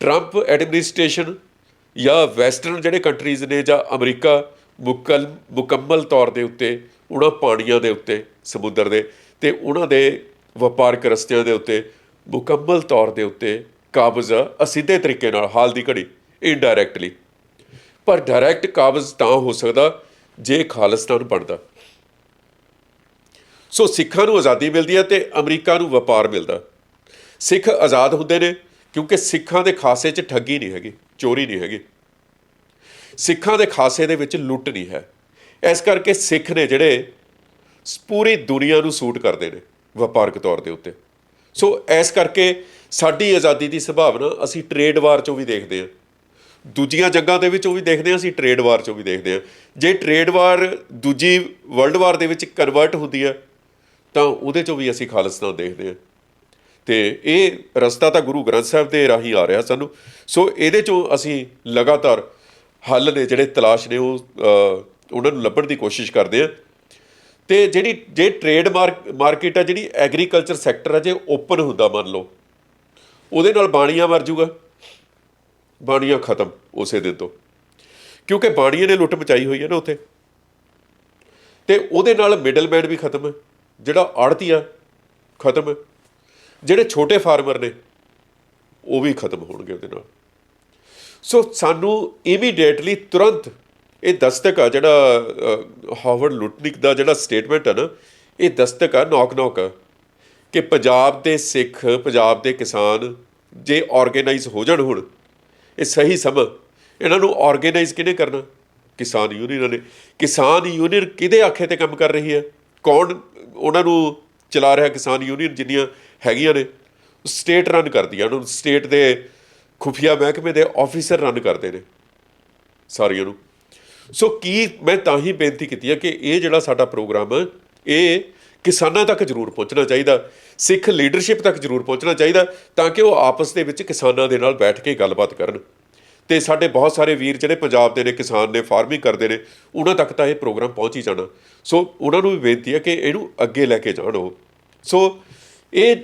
Trump administration ਜਾਂ western ਜਿਹੜੇ countries ਨੇ ਜਾਂ ਅਮਰੀਕਾ ਮੁਕਲ, ਮੁਕੰਮਲ ਤੌਰ ਦੇ ਉੱਤੇ ਉਹਨਾਂ ਪਾਣੀਆਂ ਦੇ ਉੱਤੇ, ਸਮੁੰਦਰ ਦੇ ਤੇ ਉਹਨਾਂ ਦੇ ਵਪਾਰਕ ਰਸਤਿਆਂ ਦੇ ਉੱਤੇ ਮੁਕੰਮਲ ਤੌਰ ਦੇ ਉੱਤੇ ਕਾਬਜ਼ ਅਸਿੱਧੇ ਤਰੀਕੇ ਨਾਲ ਹਾਲ ਦੀ ਘੜੀ ਇਨਡਾਇਰੈਕਟਲੀ ਪਰ ਡਾਇਰੈਕਟ ਕਾਬਜ਼ ਤਾਂ ਹੋ ਸਕਦਾ ਜੇ ਖਾਲਿਸਤਾਨ ਬਣਦਾ। ਸੋ ਸਿੱਖਾਂ ਨੂੰ ਆਜ਼ਾਦੀ ਮਿਲਦੀ ਹੈ ਤੇ ਅਮਰੀਕਾ ਨੂੰ ਵਪਾਰ ਮਿਲਦਾ। ਸਿੱਖ ਆਜ਼ਾਦ ਹੁੰਦੇ ਨੇ ਕਿਉਂਕਿ ਸਿੱਖਾਂ ਦੇ ਖਾਸੇ 'ਚ ਠੱਗੀ ਨਹੀਂ ਹੈਗੀ, ਚੋਰੀ ਨਹੀਂ ਹੈਗੀ। ਸਿੱਖਾਂ ਦੇ ਖਾਸੇ ਦੇ ਵਿੱਚ ਲੁੱਟ ਨਹੀਂ ਹੈ। ਇਸ ਕਰਕੇ ਸਿੱਖ ਨੇ ਜਿਹੜੇ ਪੂਰੀ ਦੁਨੀਆ ਨੂੰ ਸੂਟ ਕਰਦੇ ਨੇ ਵਪਾਰਕ ਤੌਰ ਦੇ ਉੱਤੇ। ਸੋ ਇਸ ਕਰਕੇ ਸਾਡੀ ਆਜ਼ਾਦੀ ਦੀ ਸੰਭਾਵਨਾ ਅਸੀਂ ਟ੍ਰੇਡ ਵਾਰ 'ਚੋਂ ਵੀ ਦੇਖਦੇ ਹਾਂ। ਦੂਜੀਆਂ ਜੰਗਾਂ ਦੇ ਵਿੱਚੋਂ ਵੀ ਦੇਖਦੇ ਹਾਂ, ਅਸੀਂ ਟ੍ਰੇਡ ਵਾਰ 'ਚੋਂ ਵੀ ਦੇਖਦੇ ਹਾਂ। ਜੇ ਟ੍ਰੇਡ ਵਾਰ ਦੂਜੀ ਵਰਲਡ ਵਾਰ ਦੇ ਵਿੱਚ ਕਨਵਰਟ ਹੁੰਦੀ ਹੈ, ਤਾਂ ਉਹਦੇ 'ਚੋਂ ਵੀ ਅਸੀਂ ਖਾਲਿਸਤਾਨ ਦੇਖਦੇ ਹਾਂ। ਤੇ ਇਹ ਰਸਤਾ ਤਾਂ ਗੁਰੂ ਗ੍ਰੰਥ ਸਾਹਿਬ ਦੇ ਰਾਹੀਂ ਆ ਰਿਹਾ ਸਾਨੂੰ। ਸੋ ਇਹਦੇ 'ਚੋਂ ਅਸੀਂ ਲਗਾਤਾਰ ਹੱਲ ਨੇ ਜਿਹੜੇ ਤਲਾਸ਼ ਨੇ ਉਹ ਉਹਨਾਂ ਨੂੰ ਲੱਭਣ ਦੀ ਕੋਸ਼ਿਸ਼ ਕਰਦੇ ਹਾਂ। ਤੇ ਜਿਹੜੀ, ਜੇ ਟ੍ਰੇਡ ਮਾਰਕੀਟ ਆ, ਜਿਹੜੀ ਐਗਰੀਕਲਚਰ ਸੈਕਟਰ ਆ, ਜੇ ਓਪਨ ਹੁੰਦਾ ਮੰਨ ਲਓ, ਉਹਦੇ ਨਾਲ ਬਾਣੀਆਂ ਮਰ ਜੂਗਾ। ਬਾਣੀਆਂ ਖਤਮ ਉਸੇ ਦਿਨ ਤੋਂ। ਕਿਉਂਕਿ ਬਾਣੀਆਂ ਨੇ ਲੁੱਟ ਮਚਾਈ ਹੋਈ ਹੈ ਨਾ ਉੱਥੇ। ਤੇ ਉਹਦੇ ਨਾਲ ਮਿਡਲਮੈਨ ਵੀ ਖਤਮ ਹੈ। ਜਿਹੜਾ ਆੜਤੀ ਖਤਮ ਹੈ। ਜਿਹੜੇ ਛੋਟੇ ਫਾਰਮਰ ਨੇ ਉਹ ਵੀ ਖਤਮ ਹੋਣਗੇ ਉਹਦੇ ਨਾਲ। ਸੋ ਸਾਨੂੰ ਇਮੀਡੀਏਟਲੀ ਤੁਰੰਤ ਇਹ ਦਸਤਕ ਆ ਜਿਹੜਾ ਅ, ਹਾਵਰਡ ਲੁਟਨਿਕ ਦਾ ਜਿਹੜਾ ਸਟੇਟਮੈਂਟ ਆ ਨਾ ਇਹ ਦਸਤਕ ਆ ਨੌਕ ਨੌਕ ਆ ਕਿ ਪੰਜਾਬ ਦੇ ਸਿੱਖ ਪੰਜਾਬ ਦੇ ਕਿਸਾਨ ਜੇ ਆਰਗੇਨਾਈਜ਼ ਹੋ ਜਾਣ ਹੁਣ ਇਹ ਸਹੀ ਸਮਾਂ। ਇਹਨਾਂ ਨੂੰ ਆਰਗੇਨਾਈਜ਼ ਕਿਹਨੇ ਕਰਨਾ? ਕਿਸਾਨ ਯੂਨੀਅਨ ਨੇ। ਕਿਸਾਨ ਯੂਨੀਅਨ ਕਿਹਦੇ ਆਖੇ ਤੇ ਕੰਮ ਕਰ ਰਹੀ ਹੈ? ਕੌਣ ਉਹਨਾਂ ਨੂੰ ਚਲਾ ਰਿਹਾ ਕਿਸਾਨ ਯੂਨੀਅਨ ਜਿੰਨੀਆਂ ਹੈਗੀਆਂ ਨੇ। ਸਟੇਟ ਰਨ ਕਰਦੀਆਂ ਉਹਨਾਂ ਨੂੰ ਸਟੇਟ ਦੇ ਖੁਫੀਆ ਮਹਿਕਮੇ ਦੇ ਆਫੀਸਰ ਰਨ ਕਰਦੇ ਨੇ। ਸਾਰੀਆਂ ਨੂੰ। ਸੋ ਕੀ ਮੈਂ ਤਾਂ ਹੀ ਬੇਨਤੀ ਕੀਤੀ ਹੈ ਕਿ ਇਹ ਜਿਹੜਾ ਸਾਡਾ ਪ੍ਰੋਗਰਾਮ ਹੈ ਇਹ ਕਿਸਾਨਾਂ ਤੱਕ ਜ਼ਰੂਰ ਪਹੁੰਚਣਾ ਚਾਹੀਦਾ। ਸਿੱਖ ਲੀਡਰਸ਼ਿਪ ਤੱਕ ਜ਼ਰੂਰ ਪਹੁੰਚਣਾ ਚਾਹੀਦਾ ਤਾਂ ਕਿ ਉਹ ਆਪਸ ਦੇ ਵਿੱਚ ਕਿਸਾਨਾਂ ਦੇ ਨਾਲ ਬੈਠ ਕੇ ਗੱਲਬਾਤ ਕਰਨ। ਤੇ ਸਾਡੇ ਬਹੁਤ ਸਾਰੇ ਵੀਰ ਜਿਹੜੇ ਪੰਜਾਬ ਦੇ ਨੇ, ਕਿਸਾਨ ਨੇ ਫਾਰਮਿੰਗ ਕਰਦੇ ਨੇ, ਉਹਨਾਂ ਤੱਕ ਤਾਂ ਇਹ ਪ੍ਰੋਗਰਾਮ ਪਹੁੰਚ ਹੀ ਜਾਣਾ। ਸੋ ਉਹਨਾਂ ਨੂੰ ਵੀ ਬੇਨਤੀ ਹੈ ਕਿ ਇਹਨੂੰ ਅੱਗੇ ਲੈ ਕੇ ਜਾਣ ਉਹ। ਸੋ ਇਹ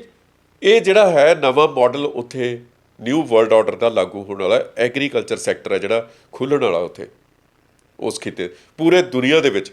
ਇਹ ਜਿਹੜਾ ਹੈ ਨਵਾਂ ਮਾਡਲ ਉੱਥੇ ਨਿਊ ਵਰਲਡ ਆਰਡਰ ਦਾ ਲਾਗੂ ਹੋਣ ਵਾਲਾ ਐਗਰੀਕਲਚਰ ਸੈਕਟਰ ਹੈ ਜਿਹੜਾ, ਖੁੱਲਣ ਵਾਲਾ ਉੱਥੇ, ਉਸ ਖਿੱਤੇ। ਪੂਰੇ ਦੁਨੀਆ ਦੇ ਵਿੱਚ